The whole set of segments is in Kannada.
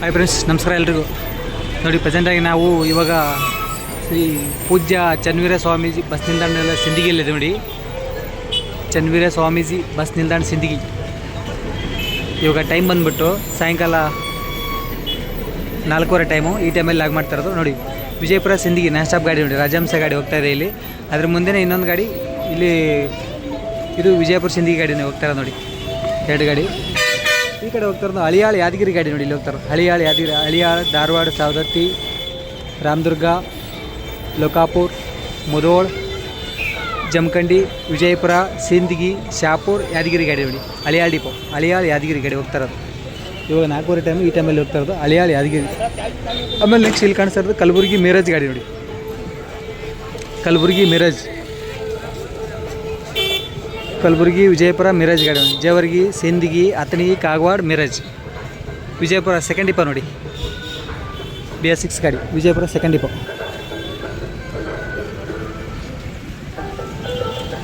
ಹಾಯ್ ಫ್ರೆಂಡ್ಸ್ ನಮಸ್ಕಾರ ಎಲ್ರಿಗೂ. ನೋಡಿ ಪ್ರೆಸೆಂಟಾಗಿ ನಾವು ಇವಾಗ ಶ್ರೀ ಪೂಜ್ಯ ಚನ್ವೀರ ಸ್ವಾಮೀಜಿ ಬಸ್ ನಿಲ್ದಾಣ ಸಿಂದಗಿಯಲ್ಲಿದೆ ನೋಡಿ. ಚನ್ವೀರ ಸ್ವಾಮೀಜಿ ಬಸ್ ನಿಲ್ದಾಣ ಸಿಂದಗಿ. ಇವಾಗ ಟೈಮ್ ಬಂದುಬಿಟ್ಟು ಸಾಯಂಕಾಲ ನಾಲ್ಕೂವರೆ ಟೈಮು ಈ ಟೈಮಲ್ಲಿ ಲಾಗ್ ಮಾಡ್ತಾ ಇರೋದು. ನೋಡಿ, ವಿಜಯಪುರ ಸಿಂದಗಿ ನಾನ್ ಸ್ಟಾಪ್ ಗಾಡಿ ನೋಡಿ, ರಾಜಹಂಸ ಗಾಡಿ ಹೋಗ್ತಾ ಇದೆ ಇಲ್ಲಿ. ಅದ್ರ ಮುಂದೆನೇ ಇನ್ನೊಂದು ಗಾಡಿ, ಇಲ್ಲಿ ಇದು ವಿಜಯಪುರ ಸಿಂದಗಿ ಗಾಡಿನೇ ಹೋಗ್ತಾ ಇರೋದು ನೋಡಿ. ಎರಡು ಗಾಡಿ. ಈ ಕಡೆ ಹೋಗ್ತಾ ಇರೋದು ಹಳಿಯಾಳ ಯಾದಗಿರಿ ಗಾಡಿ ನೋಡಿ, ಇಲ್ಲಿ ಹೋಗ್ತಾರೆ ಹಳಿಯಾಳ ಯಾದಗಿರಿ, ಹಳಿಯಾಳ ಧಾರವಾಡ, ಸವದತ್ತಿ, ರಾಮದುರ್ಗ, ಲೋಕಾಪುರ್, ಮುದೋಳ್, ಜಮಖಂಡಿ, ವಿಜಯಪುರ, ಸಿಂದಗಿ, ಶಾಪುರ್, ಯಾದಗಿರಿ ಗಾಡಿ ನೋಡಿ. ಹಳಿಯಾಳ ಡಿಪೋ, ಹಳಿಯಾಳ ಯಾದಗಿರಿ ಗಾಡಿ ಹೋಗ್ತಾರೆ ಇರೋದು. ಇವಾಗ ನಾಲ್ಕೂವರೆ ಟೈಮ್ ಈ ಟೈಮಲ್ಲಿ ಹೋಗ್ತಾ ಇರೋದು ಹಳಿಯಾಳ ಯಾದಗಿರಿ. ಆಮೇಲೆ ನೆಕ್ಸ್ಟ್ ಇಲ್ಲಿ ಕಾಣಿಸ್ತಾ ಇರೋದು ಕಲಬುರಗಿ ಮಿರಜ್ ಗಾಡಿ ನೋಡಿ. ಕಲಬುರಗಿ ಮಿರಜ್. ಕಲಬುರಗಿ, ವಿಜಯಪುರ, ಮಿರಜ್ ಗಾಡಿ ಜೇವರ್ಗಿ, ಸಿಂದಗಿ ಅತನಿ ಕಾಗವಾಡ, ಮಿರಜ್. ವಿಜಯಪುರ ಸೆಕೆಂಡ್ ಡಿಪೋ ನೋಡಿ. ಬಿ ಎಸ್ ಸಿಕ್ಸ್ ಗಾಡಿ, ವಿಜಯಪುರ ಸೆಕೆಂಡ್ ಡಿಪೋ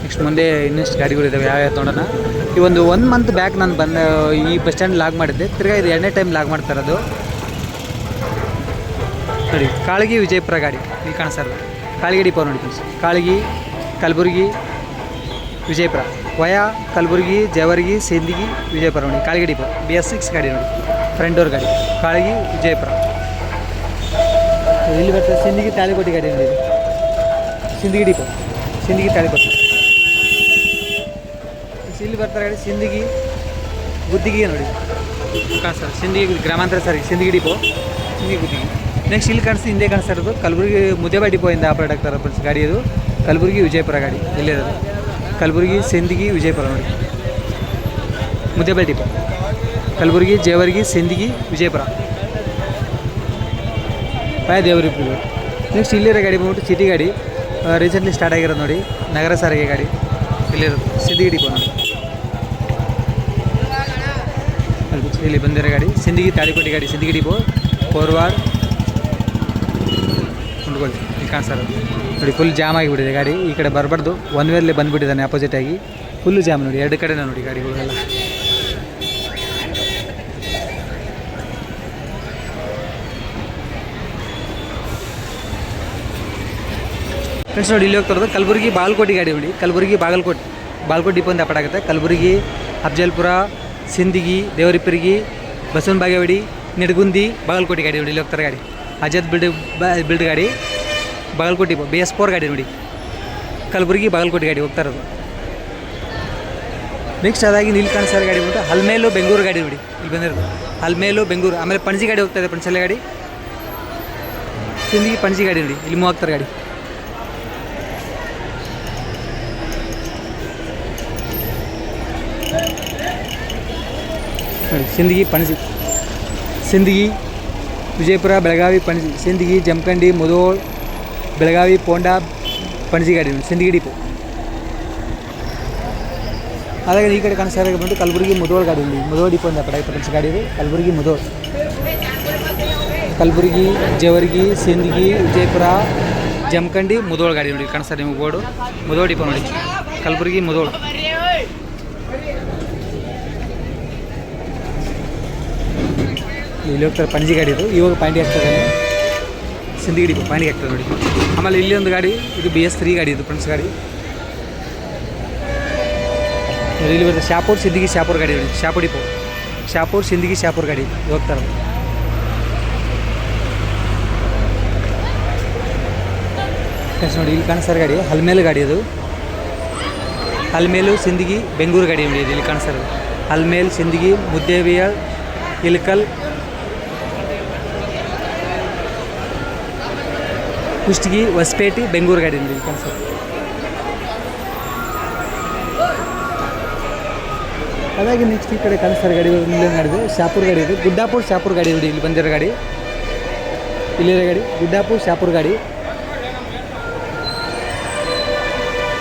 ನೆಕ್ಸ್ಟ್ ಮುಂದೆ ಇನ್ನಷ್ಟು ಗಾಡಿಗಳಿದ್ದಾವೆ ಯಾವ ತೊಗೊಂಡನ ಈ ಒಂದು ಒನ್ ಮಂತ್ ಬ್ಯಾಕ್ ನಾನು ಬಂದ, ಈ ಬಸ್ ಸ್ಟ್ಯಾಂಡ್ ಲಾಗ್ ಮಾಡಿದ್ದೆ. ತಿರ್ಗಾ ಇದು ಎರಡನೇ ಟೈಮ್ ಲಾಗ್ ಮಾಡ್ತಾ ಇರೋದು. ನೋಡಿ, ಕಾಳಗಿ, ವಿಜಯಪುರ ಗಾಡಿ, ಇಲ್ಲಿ ಕಾಣಿಸ್ತಾ ಇರೋದು. ಕಾಳಗಿ ಡಿಪೋ ನೋಡಿ ಕಾಳಗಿ, ಕಲಬುರಗಿ, ವಿಜಯಪುರ. ವಯಾ, ಕಲಬುರಗಿ ಜಯವರ್ಗಿ ಸಿಂದಗಿ ವಿಜಯಪುರ ನೋಡಿ ಕಾಳಿಗೆ ಡಿಪೋ ಬಿ ಎಸ್ ಸಿಕ್ಸ್ ಗಾಡಿ ನೋಡಿ. ಫ್ರೆಂಡ್ ಡೋರ್ ಗಾಡಿ. ಕಾಳಗಿ, ವಿಜಯಪುರ. ಇಲ್ಲಿ ಬರ್ತದೆ ಸಿಂದಗಿ ತಾಳಿಕೋಟೆ ಗಾಡಿ ನೋಡಿ. ಸಿಂದಗಿ ಡಿಪೋ. ಸಿಂದಗಿ ತಾಳಿಕೋಟೆ. ಇಲ್ಲಿ ಬರ್ತಾರೆ ಗಾಡಿ ಸಿಂದಗಿ ಗುದ್ದಿಗೆ ನೋಡಿ. ಕಾಣಿಸ್ತಾರೆ ಸಿಂದಗಿ ಗ್ರಾಮಾಂತರ ಸರ್ ಸಿಂದಗಿ ಡಿಪೋ. ಸಿಂದಗಿ ಗುದ್ದಿಗೆ. ನೆಕ್ಸ್ಟ್ ಇಲ್ಲಿ ಕಾಣಿಸ್ತು, ಹಿಂದೆ ಕಾಣಿಸ್ತಾ ಇರೋದು ಕಲಬುರಗಿ ಮುದ್ದೇಬಾ ಡಿಪೋಯಿಂದ ಆಪರೇಟ್ ಆಗ್ತಾರೆ ಫ್ರೆಂಡ್ಸ್ ಗಾಡಿ ಅದು ಕಲಬುರಗಿ ವಿಜಯಪುರ ಗಾಡಿ. ಇಲ್ಲಿರೋದು ಕಲಬುರಗಿ ಸಿಂದಗಿ ವಿಜಯಪುರ ನೋಡಿ. ಮುದ್ದೇಬಾ ಡಿಪೋ ಕಲಬುರಗಿ ಜೇವರ್ಗಿ ಸಿಂದಗಿ ವಿಜಯಪುರ. ಪಾಯ ದೇವರಿಪುರ ನೆಕ್ಸ್ಟ್ ಇಲ್ಲಿರೋ ಗಾಡಿ ಬಂದ್ಬಿಟ್ಟು ಸಿಟಿ ಗಾಡಿ. ರೀಸೆಂಟ್ಲಿ ಸ್ಟಾರ್ಟ್ ಆಗಿರೋದು ನೋಡಿ. ನಗರ ಸಾರಿಗೆ ಗಾಡಿ. ಇಲ್ಲಿರೋದು ಸಿಂದಗಿ ಡಿಪೋ ನೋಡಿ. ಇಲ್ಲಿ ಬಂದಿರೋ ಗಾಡಿ. ಸಿಂದಗಿ ತಾಳಿಕೋಟೆ ಗಾಡಿ ಸಿಂದಗಿ ಡಿಪೋ ಫೋರ್ವಾರ್ಡ್ ಇಲ್ಲಿ ಕಾಣಿಸ್ತಾ ಇರೋದು ನೋಡಿ ಫುಲ್ ಜಾಮ್ ಆಗಿಬಿಟ್ಟಿದೆ ಗಾಡಿ. ಈ ಕಡೆ ಬರಬಾರ್ದು ಒನ್ ವೇರ್ಲಿ ಬಂದುಬಿಟ್ಟಿದ್ದಾನೆ ಅಪೋಸಿಟ್ ಆಗಿ. ಫುಲ್ ಜಾಮ್ ನೋಡಿ, ಎರಡು ಕಡೆನೇ ನೋಡಿ ಗಾಡಿಗಳೆಲ್ಲ ಫ್ರೆಂಡ್ಸ್ ನೋಡಿ, ಇಲ್ಲಿ ಹೋಗ್ತಾ ಇರೋದು ಕಲಬುರಗಿ ಬಾಗಲಕೋಟೆ ಗಾಡಿ ನೋಡಿ. ಕಲಬುರಗಿ ಬಾಗಲಕೋಟೆ. ಬಾಗಲಕೋಟೆ ಡಿಪೋ ಅಂತ ಆಗುತ್ತೆ. ಕಲಬುರಗಿ, ಅಫಜಲ್ಪುರ, ಸಿಂದಗಿ ದೇವರಿಪಿರ್ಗಿ ಬಸವನ ಬಾಗೇವಾಡಿ ನಿಡಗುಂದಿ, ಬಾಗಲಕೋಟೆ ಗಾಡಿ ನೋಡಿ, ಇಲ್ಲಿ ಹೋಗ್ತಾರೆ ಗಾಡಿ. ಅಜತ್ ಬಿಲ್ಡ್ ಬಿಲ್ಡ್ ಗಾಡಿ, ಬಾಗಲಕೋಟೆ ಬಿ ಎಸ್ ಫೋರ್ ಗಾಡಿ ನೋಡಿ. ಕಲಬುರಗಿ ಬಾಗಲಕೋಟೆ ಗಾಡಿ ಹೋಗ್ತಾ ಇರೋದು. ನೆಕ್ಸ್ಟ್ ಅದಾಗಿ ನೀಲ್ ಸರ್ ಗಾಡಿ ಬಿಟ್ಟು ಹಲ್ಮೇಲು ಬೆಂಗಳೂರು ಗಾಡಿ ನೋಡಿ. ಇಲ್ಲಿ ಬಂದಿರೋದು. ಹಲ್ಮೇಲು ಬೆಂಗಳೂರು, ಆಮೇಲೆ ಪಣಜಿ ಗಾಡಿ ಹೋಗ್ತಾ ಇದೆ ಪಣಸಲೆ ಗಾಡಿ. ಸಿಂದಗಿ ಪಣಜಿ ಗಾಡಿ ನೋಡಿ. ಇಲ್ಲಿ ಮೂವಾಗ್ತಾರೆ ಗಾಡಿ. ನೋಡಿ ಸಿಂದಗಿ ಪಣಜಿ. ಸಿಂದಗಿ ವಿಜಯಪುರ, ಬೆಳಗಾವಿ ಪಣಜಿ ಸಿಂದಗಿ, ಜಮಖಂಡಿ, ಮುದೋಳ್, ಬೆಳಗಾವಿ, ಪೋಂಡಾ ಪಣಜಿ ಗಾಡಿ ನೋಡಿ, ಸಿಂದಗಿ ಡಿಪೋ. ಈ ಕಡೆ ಕಾಣಿಸ್ತಾ ಇರೋ ಬಂದು ಕಲಬುರಗಿ ಮುದೋಳ್ ಗಾಡಿ ಇಲ್ಲಿ. ಮುದೋಳ್ ಡಿಪೋ ಅಂತ ಪಡ ಪಣಜಿ ಗಾಡಿ ಇದು ಕಲಬುರಗಿ ಮುದೋಳ್. ಕಲಬುರಗಿ, ಜೇವರ್ಗಿ, ಸಿಂದಗಿ, ವಿಜಯಪುರ, ಜಮಖಂಡಿ, ಮುದೋಳ್ ಗಾಡಿ ನೋಡಿ, ಕಾಣಿಸ್ತಾ ನಿಮಗೆ ಬೋರ್ಡು. ಮುದೋಳ್ ಡಿಪೋ ನೋಡಿ. ಕಲಬುರಗಿ ಮುದೋಳ್. ಇಲ್ಲಿ ಹೋಗ್ತಾರೆ ಪಂಜಿ ಗಾಡಿ ಇದು. ಇವಾಗ ಪಾಂಡಿ ಆಗ್ತದೆ ಸಿಂಧಗಿಡಿ ಪಾಂಡಿ ಆಗ್ತದೆ ನೋಡಿ. ಆಮೇಲೆ ಇಲ್ಲಿ ಒಂದು ಗಾಡಿ, ಇದು ಬಿ ಎಸ್ ತ್ರೀ ಗಾಡಿ ಇದು ಫ್ರೆಂಡ್ಸ್ ಗಾಡಿ. ಇಲ್ಲಿ ಬರ್ತದೆ ಶಾಪೂರ್ ಸಿಂದಗಿ ಶಾಪೂರ್ ಗಾಡಿ ಶಾಪೂರ್ ಡಿಪೋ ಶಾಪೂರ್ ಸಿಂದಗಿ ಶಾಪೂರ್ ಗಾಡಿ. ಹೋಗ್ತಾರೆ ನೋಡಿ, ಇಲ್ಲಿ ಕಾಣಿಸ್ತಾರೆ ಗಾಡಿ, ಹಲ್ಮೇಲು ಗಾಡಿ ಅದು ಹಲ್ಮೇಲು ಸಿಂದಗಿ ಬೆಂಗಳೂರು ಗಾಡಿ ನೋಡಿ, ಇಲ್ಲಿ ಕಾಣಿಸ್ತಾರೆ ಹಲ್ಮೇಲ್ ಸಿಂದಗಿ ಮುದ್ದೇವಿಯ, ಇಲ್ಕಲ್ ಕುಷ್ಟಗಿ ಹೊಸಪೇಟೆ ಬೆಂಗಳೂರು ಗಾಡಿ ನೋಡಿ ಇಲ್ಲಿ ಕಾಣಿಸ್ತಾರೆ ಹಾಗಾಗಿ ನೆಕ್ಸ್ಟ್ ಈ ಕಡೆ ಕಾಣಿಸ್ತಾರೆ ಗಾಡಿ ಇಲ್ಲೇ ಗಾಡಿ ಶಾಪುರ್ ಗಾಡಿ ಇದು ಗುಡ್ಡಾಪುರ್ ಶಾಪುರ್ ಗಾಡಿ ನೋಡಿ ಇಲ್ಲಿ ಬಂದಿರೋ ಗಾಡಿ ಇಲ್ಲಿರೋ ಗಾಡಿ ಗುಡ್ಡಾಪುರ್ ಶಾಪುರ್ ಗಾಡಿ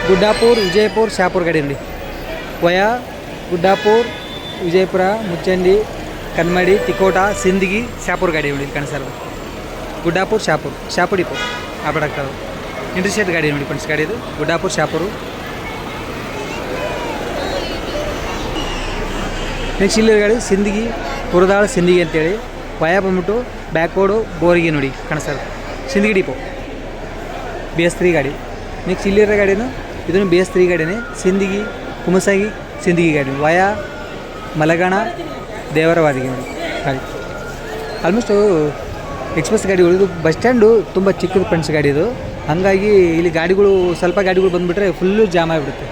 ಗುಡ್ಡಾಪುರ್ ವಿಜಯಪುರ್ ಶಾಪುರ್ ಗಾಡಿ ನೋಡಿ ವಯಾ ಗುಡ್ಡಾಪುರ್ ವಿಜಯಪುರ ಮುಚ್ಚಂಡಿ ಕನ್ಮಡಿ ತಿಕೋಟ ಸಿಂದಗಿ ಶಾಪುರ್ ಗಾಡಿ ನೋಡಿ ಇಲ್ಲಿ ಕಾಣಿಸ್ತಾರೆ ಗುಡ್ಡಾಪುರ್ ಶಾಪುರ್ ಆಗ್ತದೆ ಇಂಟರ್ಸ್ಟೇಟ್ ಗಾಡಿ ನೋಡಿ ಫ್ರೆಂಡ್ಸ್ ಗಾಡಿ ಇದು. ಗುಡ್ಡಾಪುರ, ಶಾಪುರು. ನೆಕ್ಸ್ಟ್ ಇಲ್ಲಿ ಗಾಡಿ, ಸಿಂದಗಿ ಕುರದಾಳ ಸಿಂದಗಿ ಅಂತೇಳಿ. ವಯ ಬಂದ್ಬಿಟ್ಟು ಬ್ಯಾಕ್ವರ್ಡು ಬೋರಿಗೆ ನೋಡಿ ಕಾಣಿಸ್ತಾರೆ Sindagi depot B S three ಗಾಡಿ. ನೆಕ್ಸ್ಟ್ ಇಲ್ಲಿರೋ ಗಾಡಿನೂ ಇದನ್ನು ಬಿ ಎಸ್ ತ್ರೀ ಗಾಡಿನೇ. ಸಿಂದಗಿ ಕುಮಸಾಗಿ ಸಿಂದಗಿ ಗಾಡಿ. ವಯ, ಮಲಗಣ, ದೇವರವಾದಿಗೆ ನೋಡಿ ಗಾಡಿ. ಆಲ್ಮೋಸ್ಟು ಎಕ್ಸ್ಪ್ರೆಸ್ ಗಾಡಿಗಳು ಇದು ಬಸ್ ಸ್ಟ್ಯಾಂಡು ತುಂಬ ಚಿಕ್ಕದು ಫ್ರೆಂಡ್ಸ್ ಗಾಡಿ ಇದು. ಹಾಗಾಗಿ ಇಲ್ಲಿ ಗಾಡಿಗಳು ಸ್ವಲ್ಪ ಗಾಡಿಗಳು ಬಂದುಬಿಟ್ರೆ ಫುಲ್ಲು ಜಾಮ್ ಆಗಿಬಿಡುತ್ತೆ.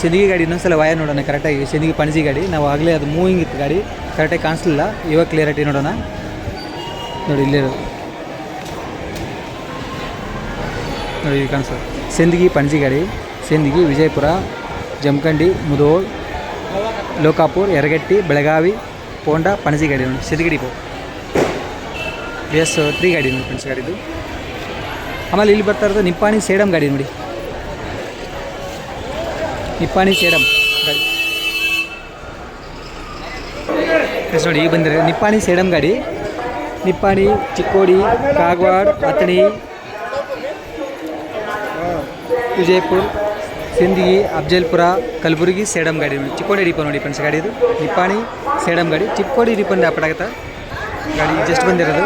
ಸಿಂದಗಿ ಗಾಡಿ, ಇನ್ನೊಂದ್ಸಲ ವಾಯ ನೋಡೋಣ ಕರೆಕ್ಟಾಗಿ ಸಿಂದಗಿ ಪಣಜಿ ಗಾಡಿ. ನಾವು ಆಗಲೇ ಅದು ಮೂವಿಂಗ್ ಇತ್ತು ಗಾಡಿ. ಕರೆಕ್ಟಾಗಿ ಕಾಣಿಸ್ಲಿಲ್ಲ. ಇವಾಗ ಕ್ಲಿಯರಿಟಿ ನೋಡೋಣ. ನೋಡಿ ಇಲ್ಲಿರೋದು ನೋಡಿ ಇಲ್ಲಿ ಕಾಣಿಸ್ತದೆ ಸಿಂದಗಿ ಪಣಜಿ ಗಾಡಿ ಸಿಂದಗಿ ವಿಜಯಪುರ, ಜಮಖಂಡಿ ಮುದೋಳ್ ಲೋಕಾಪುರ್, ಯರಗಟ್ಟಿ, ಬೆಳಗಾವಿ, ಪೋಂಡ ಪಣಜಿ ಗಾಡಿ ನೋಡಿ Sindagi depot B S three ಗಾಡಿ ನೋಡಿ ಫ್ರೆಂಡ್ಸ್ ಗಾಡಿದು. ಆಮೇಲೆ ಇಲ್ಲಿ ಬರ್ತಾ ಇರೋದು ನಿಪ್ಪಾಣಿ ಸೇಡಮ್ ಗಾಡಿ ನೋಡಿ. ನಿಪ್ಪಾಣಿ ಸೇಡಮ್ ಗಾಡಿ. ಫ್ರೆಂಡ್ಸ್ ನೋಡಿ, ಈಗ ಬಂದಿರೋ ನಿಪ್ಪಾಣಿ ಸೇಡಮ್ ಗಾಡಿ. ನಿಪ್ಪಾಣಿ, ಚಿಕ್ಕೋಡಿ, ಕಾಗವಾಡ, ಅಥಣಿ, ವಿಜಯಪುರ, ಸಿಂದಗಿ, ಅಫ್ಜಲ್ಪುರ, ಕಲಬುರಗಿ ಸೇಡಮ್ ಗಾಡಿ ನೋಡಿ. ಚಿಕ್ಕೋಡಿ ಡಿಪೋ ನೋಡಿ ಫ್ರೆಂಡ್ಸ್ ಗಾಡಿ ಇದು ನಿಪ್ಪಾಣಿ ಸೇಡಮ್ ಗಾಡಿ. ಚಿಕ್ಕೋಡಿ ಡಿಪೋ ಅಪ್ಪಡಾಗತ್ತ ಗಾಡಿ ಜಸ್ಟ್ ಬಂದಿರೋದು.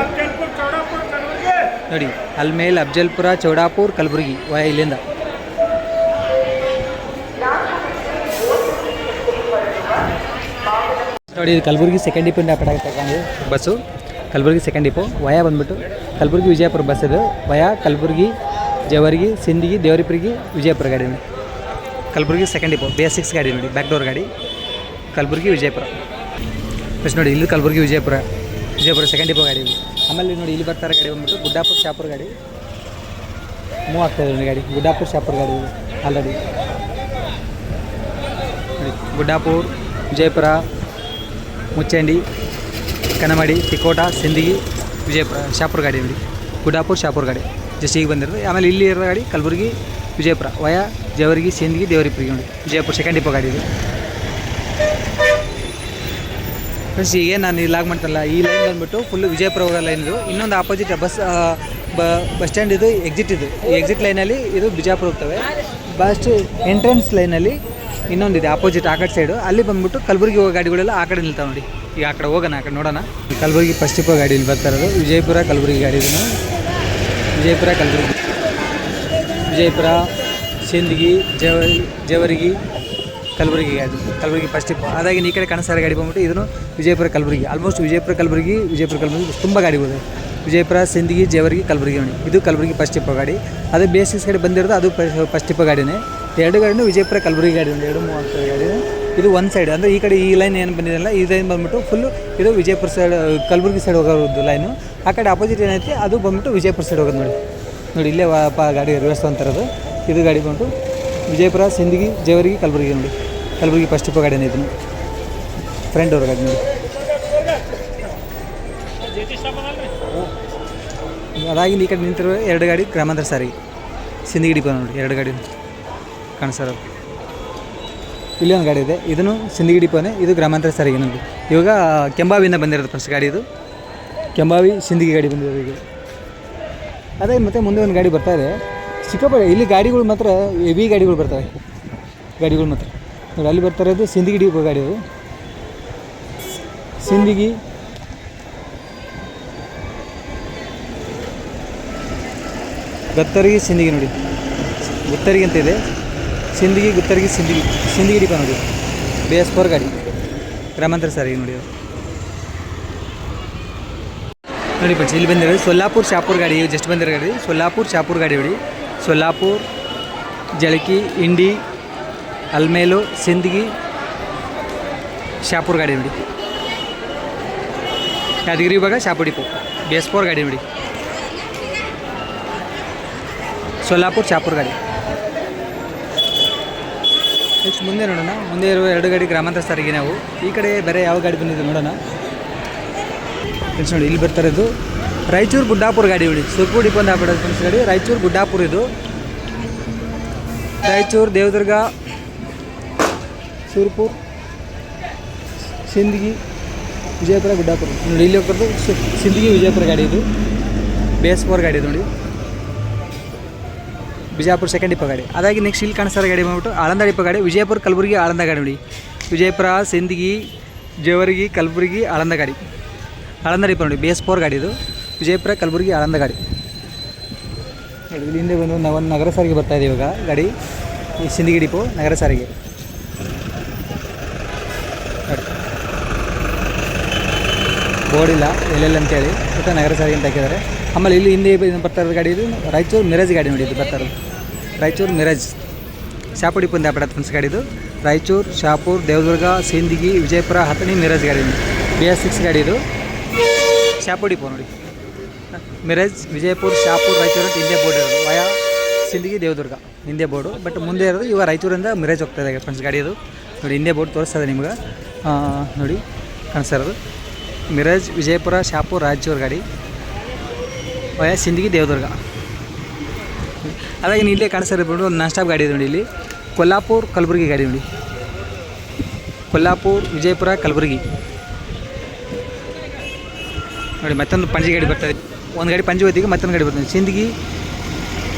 ನೋಡಿ ಅಲ್ಲಿ ಮೇಲೆ ಅಫ್ಜಲ್ಪುರ, ಚೌಡಾಪುರ್, ಕಲಬುರಗಿ ವಯ ಇಲ್ಲಿಂದ. ನೋಡಿ ಕಲಬುರಗಿ ಸೆಕೆಂಡ್ ಡಿಪೋ ಆಗಿ ತಗೊಂಡು. Bus, Kalaburagi second depot via ಬಂದ್ಬಿಟ್ಟು ಕಲಬುರಗಿ ವಿಜಯಪುರ ಬಸ್ ಇದು. ವಯ, ಕಲಬುರಗಿ, ಜವರ್ಗಿ, ಸಿಂದಗಿ, ದೇವರಿಪುರಿಗೆ, ವಿಜಯಪುರ ಗಾಡಿ ನೋಡಿ. Kalaburagi second depot B S ಗಾಡಿ ನೋಡಿ ಬ್ಯಾಕ್ ಡೋರ್ ಗಾಡಿ. ಕಲಬುರಗಿ, ವಿಜಯಪುರ. ಫಸ್ಟ್ ನೋಡಿ, ಇಲ್ಲಿ ಕಲಬುರಗಿ, ವಿಜಯಪುರ. ವಿಜಯಪುರ ಸೆಕೆಂಡ್ ಡಿಪೋ ಗಾಡಿ. ಆಮೇಲೆ ನೋಡಿ ಇಲ್ಲಿ ಬರ್ತಾರೆ ಗಾಡಿ ಬಂದ್ಬಿಟ್ಟು ಗುಡ್ಡಾಪುರ ಶಾಪುರ ಗಾಡಿ. ಮೂವ್ ಆಗ್ತಾ ಇದೆ ಗಾಡಿ. ಗುಡ್ಡಾಪುರ ಶಾಪುರ ಗಾಡಿ ಆಲ್ರೆಡಿ ಗುಡ್ಡಾಪುರ್, ವಿಜಯಪುರ, ಮುಚ್ಚಂಡಿ, ಕನಮಡಿ, ತಿಕೋಟ, ಸಿಂದಗಿ, ವಿಜಯಪುರ, ಶಾಪುರ ಗಾಡಿ ನೋಡಿ. ಗುಡ್ಡಾಪುರ, ಶಾಪುರ ಗಾಡಿ. ಜಸ್ಟ್ ಈಗ ಬಂದಿರೋದು. ಆಮೇಲೆ ಇಲ್ಲಿ ಇರೋ ಗಾಡಿ ಕಲಬುರಗಿ, ವಿಜಯಪುರ, ವಯಾ, ಜೇವರ್ಗಿ, ಸಿಂದಗಿ, ದೇವರಿಪುರಿಗೆ ನೋಡಿ. ವಿಜಯಪುರ ಸೆಕೆಂಡ್ ಡಿಪೋ ಗಾಡಿ ಇದು. ಫ್ರೆಂಡ್ಸ್ ಈಗ ನಾನು ಇಲ್ಲಿ ಲಾಗ್ ಮಾಡ್ತಲ್ಲ, ಈ ಲೈನ್ ಬಂದ್ಬಿಟ್ಟು ಫುಲ್ಲು ವಿಜಯಪುರ ಹೋಗೋ ಲೈನ್ ಇದು. ಇನ್ನೊಂದು ಆಪೋಸಿಟ್ ಬಸ್ ಬಸ್ ಸ್ಟ್ಯಾಂಡ್ ಇದು ಎಕ್ಸಿಟ್ ಇದು. ಈ ಎಕ್ಸಿಟ್ ಲೈನಲ್ಲಿ ಇದು ಬಿಜಾಪುರ ಹೋಗ್ತವೆ. ಬಸ್ ಎಂಟ್ರೆನ್ಸ್ ಲೈನಲ್ಲಿ ಇನ್ನೊಂದಿದೆ ಆಪೋಸಿಟ್ ಆ ಕಡೆ ಸೈಡು ಅಲ್ಲಿ ಬಂದ್ಬಿಟ್ಟು ಕಲಬುರಗಿ ಹೋಗೋ ಗಾಡಿಗಳೆಲ್ಲ ಆ ಕಡೆ ನಿಲ್ತಾವೆ ನೋಡಿ. ಈಗ ಆ ಕಡೆ ಹೋಗೋಣ, ಆ ಕಡೆ ನೋಡೋಣ. ಕಲಬುರಗಿ ಫಸ್ಟ್ ಇಪ್ಪ ಗಾಡಿ ಇಲ್ಲಿ ಬರ್ತಾ ವಿಜಯಪುರ, ಕಲಬುರಗಿ ಗಾಡಿ ಇದನ್ನು. ವಿಜಯಪುರ, ಕಲಬುರಗಿ. ವಿಜಯಪುರ, ಸಿಂದಗಿ, ಜವ, ಜವರ್ಗಿ ಕಲಬುರಗಿ, ಅದು ಕಲಬುರಗಿ ಫಸ್ಟ್ ಅದಾಗಿ ಈ ಕಡೆ ಕನಸಾರ ಗಾಡಿ ಬಂದ್ಬಿಟ್ಟು ಇದನ್ನು ವಿಜಯಪುರ ಕಲಬುರಗಿ ಆಲ್ಮೋಸ್ಟ್ ವಿಜಯಪುರ ಕಲಬುರಗಿ ವಿಜಯಪುರ ಕಲಬುರಗಿ ತುಂಬ ಗಾಡಿಗಳು ವಿಜಯಪುರ, ಸಿಂದಗಿ, ಜೇವರ್ಗಿ, ಕಲಬುರಗಿ ನೋಡಿ. ಇದು ಕಲಬುರಗಿ ಫಸ್ಟ್ ಟಿಪ್ಪ ಗಾಡಿ. ಅದು ಬೇಸಿಕ್ಸ್ ಕಡೆ ಬಂದಿರೋದು ಅದು ಫಸ್ಟ್ ಟಿಪ್ಪ ಗಾಡಿನೇ. ಎರಡು ಗಾಡಿನೂ ವಿಜಯಪುರ ಕಲಬುರಗಿ ಗಾಡಿ ಒಂದು, ಎರಡು ಮೂವತ್ತು ಗಾಡಿ ಇದು. ಒಂದು ಸೈಡ್ ಅಂದರೆ ಈ ಕಡೆ ಈ ಲೈನ್ ಏನು ಬಂದಿರಲ್ಲ ಈ ಲೈನ್ ಬಂದ್ಬಿಟ್ಟು ಫುಲ್ಲು ಇದು ವಿಜಯಪುರ ಸೈಡ್ ಕಲಬುರಗಿ ಸೈಡ್ ಹೋಗೋದು ಲೈನು ಆ ಕಡೆ ಅಪೋಸಿಟ್ ಏನೈತಿ, ಅದು ಬಂದ್ಬಿಟ್ಟು ವಿಜಯಪುರ ಸೈಡ್ ಹೋಗೋದು ನೋಡಿ. ನೋಡಿ ಇಲ್ಲೇ ಗಾಡಿ ರಿವರ್ಸ್ ಅಂತಾರದು ಇದು ಗಾಡಿ ಬಂದು ವಿಜಯಪುರ, ಸಿಂದಗಿ, ಜೇವರ್ಗಿ, ಕಲಬುರಗಿ ನೋಡಿ. ಕಲಬುರಗಿ ಫಸ್ಟ್ ಗಾಡಿನೇ ಇದನ್ನು ಫ್ರೆಂಡ್ ಅವ್ರ ಗಾಡಿ ನೋಡಿ ಅದಾಗಿ ಈ ಕಡೆ ನಿಂತಿರೋ ಎರಡು ಗಾಡಿ ಗ್ರಾಮಾಂತರ ಸಾರಿಗೆ. ಸಿಂದಗಿ ಡಿಪೋ ನೋಡಿ ಎರಡು ಗಾಡಿ ಕಾಣಿಸ್ತಾರ ಇಲ್ಲಿ ಒಂದು ಗಾಡಿ ಇದೆ. ಇದನ್ನು ಸಿಂದಗಿ ಪೋನೆ ಇದು ಗ್ರಾಮಾಂತರ ಸಾರಿಗೆ ನೋಡಿ ಇವಾಗ ಕೆಂಬಾವಿಯಿಂದ ಬಂದಿರೋದು ಫಸ್ಟ್ ಗಾಡಿ ಇದು. ಕೆಂಬಾವಿ ಸಿಂಧಗಿ ಗಾಡಿ ಬಂದಿರೋದು ಈಗ. ಅದೇ ಮತ್ತೆ ಮುಂದೆ ಒಂದು ಗಾಡಿ ಬರ್ತಾ ಇದೆ. ಇಲ್ಲಿ ಗಾಡಿಗಳು ಮಾತ್ರ ಹೆವಿ ಗಾಡಿಗಳು ಬರ್ತವೆ. ಗಾಡಿಗಳು ಮಾತ್ರ. ನೋಡಿ, ಅಲ್ಲಿ ಬರ್ತಾ ಇರೋದು ಸಿಂದಗಿ ಡಿಪೋ ಗಾಡಿ ಅದು. ಸಿಂದಗಿ. ಗತ್ತರಿಗೆ ಸಿಂದಗಿ ನೋಡಿ. ಗುತ್ತರಿಗೆ ಅಂತ ಇದೆ. ಸಿಂದಗಿ, ಗುತ್ತರಿಗೆ ಸಿಂದಗಿ ಸಿಂದಗಿ ಡಿಪ ನೋಡಿ ಬಿ ಎಸ್ ಫೋರ್ ಗಾಡಿ. ಗ್ರಾಮಾಂತರ ಸಾರಿಗೆ ನೋಡಿ ಅದು. ನೋಡಿ ಬಚ್ಚಿ ಇಲ್ಲಿ ಬಂದಿರೋದು ಸೊಲ್ಲಾಪುರ್ ಶಾಪುರ್ ಗಾಡಿ ಜಸ್ಟ್ ಬಂದಿರೋ ಗಾಡಿ. ಸೊಲ್ಲಾಪುರ್ ಶಾಪುರ್ ಗಾಡಿ ನೋಡಿ. ಸೊಲ್ಲಾಪುರ್, ಜಳಕಿ, ಇಂಡಿ ಅಲ್ಮೇಲು, ಸಿಂದಗಿ, ಶಾಪುರ್ ಗಾಡಿ ನೋಡಿ. ಯಾದಗಿರಿ ಇವಾಗ Shapur depot. B S four ಗಾಡಿ ನೋಡಿ. ಸೊಲ್ಲಾಪುರ್, ಶಾಪುರ್ ಗಾಡಿ. ನೆಕ್ಸ್ಟ್ ಮುಂದೆ ನೋಡೋಣ. ಮುಂದೆ ಇರುವ ಎರಡು ಗಾಡಿ ಗ್ರಾಮಾಂತರ ಸಾರಿಗೆ ನಾವು. ಈ ಕಡೆ ಬೇರೆ ಯಾವ ಗಾಡಿ ಬಂದಿದೆ ನೋಡೋಣ. ಫ್ರೆಂಡ್ಸ್ ನೋಡಿ, ಇಲ್ಲಿ ಬರ್ತಾರೆ ಇದು. ರಾಯಚೂರು ಗುಡ್ಡಾಪುರ ಗಾಡಿ ನೋಡಿ. ಸುರ್ಪುರ್ ಡಿಪೋ ಅಂತ ಗಾಡಿ, ರಾಯಚೂರು ಗುಡ್ಡಾಪುರ ಇದು. ರಾಯಚೂರು, ದೇವದುರ್ಗ ಸುರ್ಪುರ್, ಸಿಂದಗಿ, ವಿಜಯಪುರ, ಗುಡ್ಡಾಪುರ. ನೋಡಿ, ಇಲ್ಲಿ ಹೋಗ್ಬಾರ್ದು ಸಿಂದಗಿ, ವಿಜಯಪುರ ಗಾಡಿ ಇದು. ಬೇಸ್ ಫೋರ್ ಗಾಡಿ ನೋಡಿ. ಬಿಜಾಪುರ ಸೆಕೆಂಡ್ ಇಪ್ಪ ಗಾಡಿ. ಅದಾಗಿ ನೆಕ್ಸ್ಟ್ ಇಲ್ಲಿ ಕಾಣಿಸ್ತಾರೆ ಗಾಡಿ ಬಂದ್ಬಿಟ್ಟು ಆಳಂದ ಇಪ್ಪ ಗಾಡಿ. ವಿಜಯಪುರ, ಕಲಬುರ್ಗಿ, ಆಳಂದ ಗಾಡಿ ನೋಡಿ. ವಿಜಯಪುರ, ಸಿಂದಗಿ, ಜೇವರ್ಗಿ, ಕಲಬುರ್ಗಿ, ಆಳಂದ ಗಾಡಿ. ಆಳಂದ ಇಪ್ಪ ನೋಡಿ ಬೇಸ್ ಫೋರ್ ಗಾಡಿ ಇದು. ವಿಜಯಪುರ, ಕಲಬುರ್ಗಿ, ಆಳಂದ ಗಾಡಿ. ಇಲ್ಲಿಂದ ಇಲ್ಲಿ ಬಂದು ನಾವು ನಗರ ಸಾರಿಗೆ ಬರ್ತಾ ಇದೆ ಇವಾಗ ಗಾಡಿ. ಈ ಸಿಂದಗಿ ಡಿಪೋ ನಗರ ಸಾರಿಗೆ ಬೋರ್ಡ್ ಇಲ್ಲ ಎಲ್ಲೆಲ್ಲ ಅಂತೇಳಿ ಮತ್ತೆ ನಗರ ಸಾರಿಗೆ ಅಂತ ಹಾಕಿದ್ದಾರೆ. ಆಮೇಲೆ ಇಲ್ಲಿ ಹಿಂದೆ ಬರ್ತಾ ಇರೋದು ಗಾಡಿ ಇದು ರಾಯಚೂರು ಮಿರಾಜ್ ಗಾಡಿ ನೋಡಿ ಇದು ಬರ್ತಾ ಇರೋದು. ರಾಯಚೂರು ಮಿರಾಜ್. ಶಾಪುಡಿ ಪಂದ್ಯ ಅಂತ ಫ್ರೆಂಡ್ಸ್ ಗಾಡಿದು ರಾಯಚೂರು, ಶಾಪುರ್, ದೇವದುರ್ಗ, ಸಿಂದಗಿ, ವಿಜಯಪುರ, ಹತ್ತನಿ ಮಿರಾಜ್ ಗಾಡಿ ಬಿ ಎಸ್ ಸಿಕ್ಸ್ ಗಾಡಿ ಇದು. ಶಾಪುಡಿ ಪೋ ನೋಡಿ. ಮಿರಾಜ್, ವಿಜಯಪುರ, ಶಾಪುರ್, ರಾಯಚೂರು ಅಂತ ಹಿಂದೆ ಬೋರ್ಡ್ ಇರೋದು. ವಯಾ, ಸಿಂದಗಿ, ದೇವದುರ್ಗ ಹಿಂದೆ ಬೋರ್ಡು. ಬಟ್ ಮುಂದೆ ಇರೋದು ಇವಾಗ ರಾಯಚೂರಿಂದ ಮಿರಾಜ್ ಹೋಗ್ತಾ ಇದೆ ಫ್ರೆಂಡ್ಸ್ ಗಾಡಿ ಇದು. ನೋಡಿ, ಹಿಂದೆ ಬೋರ್ಡ್ ತೋರಿಸ್ತದೆ ನಿಮ್ಗೆ. ನೋಡಿ, ಕಾಣಿಸ್ತಾ ಇರೋದು. ಮಿರಾಜ್, ವಿಜಯಪುರ, ಶಾಪುರ್ ರಾಯಚೂರು ಗಾಡಿ. ವಯ ಸಿಂದಗಿ, ದೇವದುರ್ಗ. ಅದಾಗಿ ಇಲ್ಲೇ ಕಾಣಿಸ್ತಾರೆ ಒಂದು ನಾನ್ ಗಾಡಿ ಇದೆ ನೋಡಿ ಇಲ್ಲಿ. ಕೊಲ್ಲಾಪುರ್, ಕಲಬುರಗಿ ಗಾಡಿ ನೋಡಿ. ಕೊಲ್ಲಾಪುರ್, ವಿಜಯಪುರ, ಕಲಬುರಗಿ. ನೋಡಿ, ಮತ್ತೊಂದು ಪಂಜಿ ಗಾಡಿ ಬರ್ತದೆ ಒಂದು ಗಾಡಿ ಪಂಜಿ ಹೊತ್ತಿಗೆ ಮತ್ತೊಂದು ಗಾಡಿ ಬರ್ತದೆ ಸಿಂದಗಿ,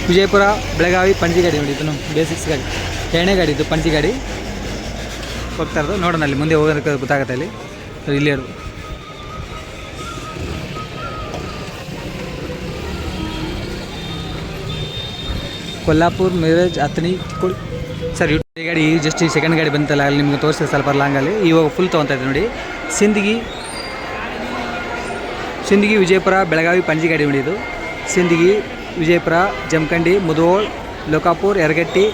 ವಿಜಯಪುರ, ಬೆಳಗಾವಿ ಪಂಜಿ ಗಾಡಿ ನೋಡಿ, ಇದನ್ನು ಬೇಸಿಕ್ಸ್ ಗಾಡಿ. ಎಣ್ಣೆ ಗಾಡಿ ಇದು, ಪಂಜಿ ಗಾಡಿ. ಹೋಗ್ತಾ ಇರೋದು, ನೋಡೋಣ ಅಲ್ಲಿ ಮುಂದೆ ಹೋಗೋದಕ್ಕೆ ಗೊತ್ತಾಗುತ್ತೆ ಅಲ್ಲಿ. ಇಲ್ಲಿ ಇಲ್ಲೇ ಕೊಲ್ಲಾಪುರ್, ಮಿರಜ್ ಅತನಿ ಕುಳ್ ಸರ್ ಯು ಗಾಡಿ ಜಸ್ಟ್ ಈ ಸೆಕೆಂಡ್ ಗಾಡಿ ಬಂತಲ್ಲ, ಅಲ್ಲಿ ನಿಮ್ಗೆ ತೋರಿಸಿದೆ ಸ್ವಲ್ಪ ಲಾಂಗಲ್ಲಿ ಇವಾಗ ಫುಲ್ ತೊಗೊತಾ ಇದೆ ನೋಡಿ. ಸಿಂದಗಿ ಸಿಂದಗಿ, ವಿಜಯಪುರ, ಬೆಳಗಾವಿ, ಪಂಜಿ ಗಾಡಿ ನೋಡಿ ಇದು. ಸಿಂದಗಿ, ವಿಜಯಪುರ, ಜಮಖಂಡಿ, ಮುದೋಳ್, ಲೋಕಾಪುರ್, ಯರಗಟ್ಟಿ,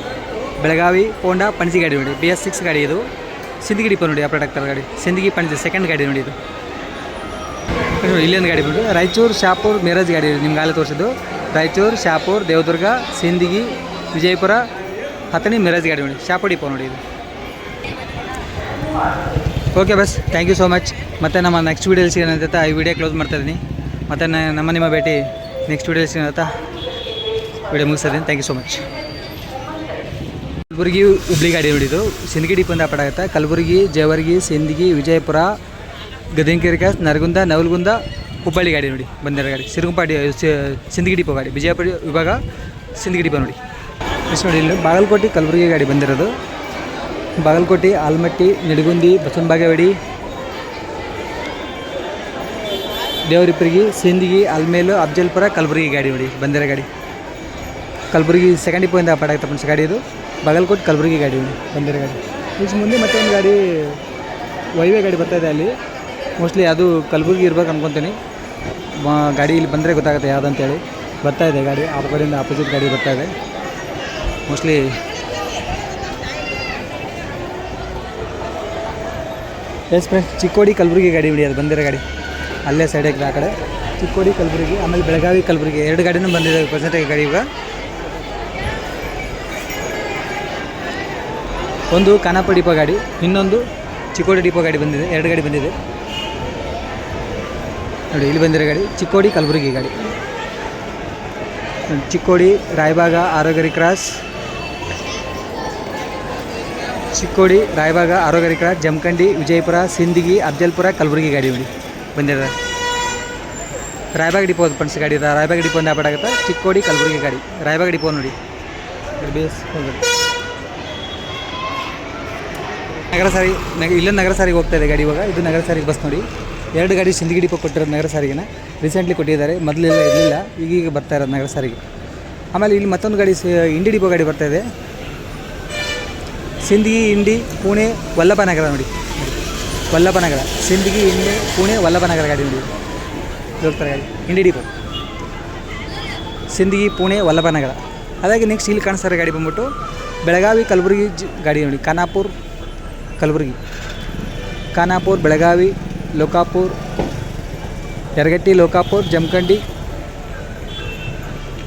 ಬೆಳಗಾವಿ, ಪೋಂಡ ಪಣಜಿ ಗಾಡಿ ನೋಡಿ. ಬಿ ಎಸ್ ಸಿಕ್ಸ್ ಗಾಡಿ ಇದು. ಸಿಂದಗಿ ಡಿಪೋ ನೋಡಿ ಆಪ್ರೇಟ್ ಆಗ್ತಾರೆ ಗಾಡಿ. ಸಿಂದಗಿ ಪಣಜಿ ಸೆಕೆಂಡ್ ಗಾಡಿ ನೋಡಿ ಇದು. ಇಲ್ಲೊಂದು ಗಾಡಿ ಬಂದು ರಾಯಚೂರು, ಶಾಪುರ್, ಮಿರಜ್ ಗಾಡಿ ನಿಮ್ಗೆ ಅಲ್ಲಿ ತೋರಿಸಿದ್ದು. ರಾಯಚೂರು, ಶಾಪೂರ್, ದೇವದುರ್ಗ, ಸಿಂದಗಿ, ವಿಜಯಪುರ, ಹತ್ತನೇ ಮಿರಾಜ್ ಗಾಡಿ ನೋಡಿ. ಶಾಪು ಡಿಪೋ ನೋಡಿ ಇದು. Okay bus thank you so much ಮತ್ತು ನಮ್ಮ ನೆಕ್ಸ್ಟ್ ವೀಡಿಯೋಲಿ ಸಿಗೋಣ ಈ ವಿಡಿಯೋ ಕ್ಲೋಸ್ ಮಾಡ್ತಾ ಇದ್ದೀನಿ. ಮತ್ತು ನಮ್ಮ ನಿಮ್ಮ ಭೇಟಿ ನೆಕ್ಸ್ಟ್ ವೀಡಿಯೋಲಿ ಸಿಗೋಣ ವಿಡಿಯೋ ಮುಗಿಸ್ತಾ ಇದ್ದೀನಿ. Thank you so much Kalaburagi Hubli ಗಾಡಿ ನೋಡಿದ್ದು ಸಿಂದಗಿ ಡಿಪೋಯಿಂದ ಆಪಡ ಆಗುತ್ತೆ. ಕಲಬುರಗಿ, ಜೇವರ್ಗಿ, ಸಿಂದಗಿ, ವಿಜಯಪುರ ಗದಗಿನಕೆರೆ ಕ್ರಾಸ್ ನರಗುಂದ, ನವಲಗುಂದ ಹುಬ್ಬಳ್ಳಿ ಗಾಡಿ ನೋಡಿ ಬಂದಿರೋ ಗಾಡಿ. ಸಿರುಗುಂಪಾಡಿ ಸಿಂಧಗಿಡಿ ಡಿಪೋ ಗಾಡಿ ವಿಜಯಪುರ ವಿಭಾಗ ಸಿಂಧಗಿಡಿ ಡಿಪೋ ನೋಡಿ. ನೆಕ್ಸ್ಟ್ ನೋಡಿ ಇಲ್ಲಿ ಬಾಗಲಕೋಟೆ ಕಲಬುರಗಿ ಗಾಡಿ ಬಂದಿರೋದು. ಬಾಗಲಕೋಟೆ ಆಲ್ಮಟ್ಟಿ ನಿಡಗುಂದಿ ಬಸವನಬಾಗೇವಾಡಿ ದೇವರಿಪ್ಪರಿಗೆ ಸಿಂದಗಿ ಆಲ್ಮೇಲು ಅಫ್ಜಲ್ಪುರ ಕಲಬುರಗಿ ಗಾಡಿ ನೋಡಿ ಬಂದಿರೋ ಗಾಡಿ. ಕಲಬುರಗಿ ಸೆಕೆಂಡ್ ಡಿಪೋಯಿಂದ ಪಡಾಗುತ್ತೆ ಫ್ರೆಂಡ್ಸ್ ಗಾಡಿ ಇದು. ಬಾಗಲಕೋಟೆ ಕಲಬುರಗಿ ಗಾಡಿ ನೋಡಿ ಬಂದಿರೋ ಗಾಡಿ. ಇಷ್ಟು ಮುಂದೆ ಮತ್ತೆ ಒಂದು ಗಾಡಿ ವೈವೇ ಗಾಡಿ ಬರ್ತಾ ಇದೆ ಅಲ್ಲಿ. ಮೋಸ್ಟ್ಲಿ ಅದು ಕಲಬುರಗಿ ಇರ್ಬೇಕು ಅನ್ಕೊತೀನಿ. ಗಾಡಿ ಇಲ್ಲಿ ಬಂದರೆ ಗೊತ್ತಾಗುತ್ತೆ ಯಾವುದಂತೇಳಿ ಬರ್ತಾ ಇದೆ ಗಾಡಿ ಆ ಕಡೆಯಿಂದ ಆಪೋಸಿಟ್ ಗಾಡಿ ಬರ್ತಾ ಇದೆ. ಮೋಸ್ಟ್ಲಿ ಎಸ್ ಫ್ರೆಂಡ್ಸ್ ಚಿಕ್ಕೋಡಿ ಕಲಬುರಗಿ ಗಾಡಿ ಬಿಡಿ, ಅದು ಬಂದಿರೋ ಗಾಡಿ. ಅಲ್ಲೇ ಸೈಡ್ ಇದೆ ಆ ಕಡೆ. ಚಿಕ್ಕೋಡಿ ಕಲಬುರಗಿ, ಆಮೇಲೆ ಬೆಳಗಾವಿ ಕಲಬುರಗಿ, ಎರಡು ಗಾಡಿನೂ ಬಂದಿದೆ ಪ್ರೆಸೆಂಟಾಗಿ ಗಾಡಿ ಇವಾಗ. ಒಂದು ಖಾನಾಪುರ ಡಿಪೋ ಗಾಡಿ, ಇನ್ನೊಂದು ಚಿಕ್ಕೋಡಿ ಡಿಪೋ ಗಾಡಿ ಬಂದಿದೆ, ಎರಡು ಗಾಡಿ ಬಂದಿದೆ. ನೋಡಿ, ಇಲ್ಲಿ ಬಂದಿರೋ ಗಾಡಿ, ಚಿಕ್ಕೋಡಿ ಕಲಬುರಗಿ ಗಾಡಿ. ಚಿಕ್ಕೋಡಿ, ರಾಯಬಾಗ ಆರೋಗ್ಯರಿ ಕ್ರಾಸ್. ಚಿಕ್ಕೋಡಿ, ರಾಯಬಾಗ ಆರೋಗ್ಯರಿ ಕ್ರಾಸ್, ಜಮಖಂಡಿ, ವಿಜಯಪುರ, ಸಿಂದಗಿ, ಅಫ್ಜಲ್ಪುರ, ಕಲಬುರಗಿ ಗಾಡಿ ನೋಡಿ, ಬಂದಿರ ರಾಯಬಾಗ ಡಿಪೋ ಪಂಡ್ಸ್ ಗಾಡಿ ರಾಯಬಾಗ್ ಡಿಪೋ ಅಂತ ಆಗುತ್ತೆ ಚಿಕ್ಕೋಡಿ, ಕಲಬುರಗಿ ಗಾಡಿ. ರಾಯಬಾಗ ಡಿಪೋ ನೋಡಿ. ನಗರ ಸಾರಿ ನಗ ಇಲ್ಲೊಂದು ನಗರ ಸಾರಿಗೆ ಹೋಗ್ತಾ ಇದೆ ಗಾಡಿ ಇವಾಗ. ಇದು ನಗರ ಸಾರಿಗೆ ಬಸ್ ನೋಡಿ. ಎರಡು ಗಾಡಿ ಸಿಂದಗಿಡಿ ಡಿಪೋ ಕೊಟ್ಟಿರೋದು ನಗರ ಸಾರಿಗೆನ ರೀಸೆಂಟ್ಲಿ ಕೊಟ್ಟಿದ್ದಾರೆ. ಮೊದಲೆಲ್ಲ ಇರಲಿಲ್ಲ, ಈಗೀಗ ಬರ್ತಾ ಇರೋದು ನಗರ ಸಾರಿಗೆ. ಆಮೇಲೆ ಇಲ್ಲಿ ಮತ್ತೊಂದು ಗಾಡಿ ಇಂಡಿ ಡಿಪೋ ಗಾಡಿ ಬರ್ತಾ ಇದೆ. ಸಿಂದಗಿ ಇಂಡಿ, ಪುಣೆ ವಲ್ಲಭನಗರ ನೋಡಿ. ವಲ್ಲಭನಗರ ಸಿಂದಗಿ ಇಂಡಿ, ಪುಣೆ ವಲ್ಲಭನಗರ ಗಾಡಿ ನೋಡಿ. ಹೋಗ್ತಾರೆ ಗಾಡಿ, ಇಂಡಿ ಡಿಪೋ. ಸಿಂದಗಿ ಪುಣೆ ವಲ್ಲಭನಗರ ಅದಾಗಿ ನೆಕ್ಸ್ಟ್ ಇಲ್ಲಿ ಕಾಣಿಸ್ತಾರೆ ಗಾಡಿ ಬಂದ್ಬಿಟ್ಟು ಬೆಳಗಾವಿ, ಕಲಬುರಗಿ ಗಾಡಿ ನೋಡಿ. ಖಾನಾಪುರ್, ಕಲಬುರಗಿ. ಖಾನಾಪುರ್, ಬೆಳಗಾವಿ ಲೋಕಾಪುರ್, ಯರಗಟ್ಟಿ ಲೋಕಾಪುರ್, ಜಮಖಂಡಿ,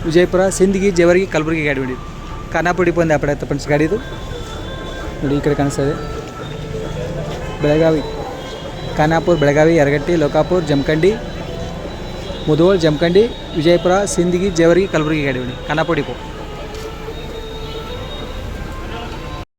ವಿಜಯಪುರ, ಸಿಂದಗಿ, ಜೇವರ್ಗಿ, ಕಲಬುರ್ಗಿ ಗಾಡಿ ನೋಡಿ ಖಾನಾಪುಡಿ ಬಂದು ಒಂದು ಆಪಡೆ ಫ್ರೆಂಡ್ಸ್ ಗಾಡಿ ಇದು ನೋಡಿ ಈ ಕಡೆ ಕಾಣಿಸ್ತಾ ಇದೆ. ಬೆಳಗಾವಿ, ಖಾನಾಪುರ್, ಬೆಳಗಾವಿ, ಯರಗಟ್ಟಿ, ಲೋಕಾಪುರ್, ಜಮಖಂಡಿ ಮುಧೋಳ್ ಜಮಖಂಡಿ, ವಿಜಯಪುರ, ಸಿಂದಗಿ, ಜೇವರ್ಗಿ, ಕಲಬುರಗಿ ಗಾಡಿ ನೋಡಿ ಖಾನಾಪುರ ಡಿಪೋ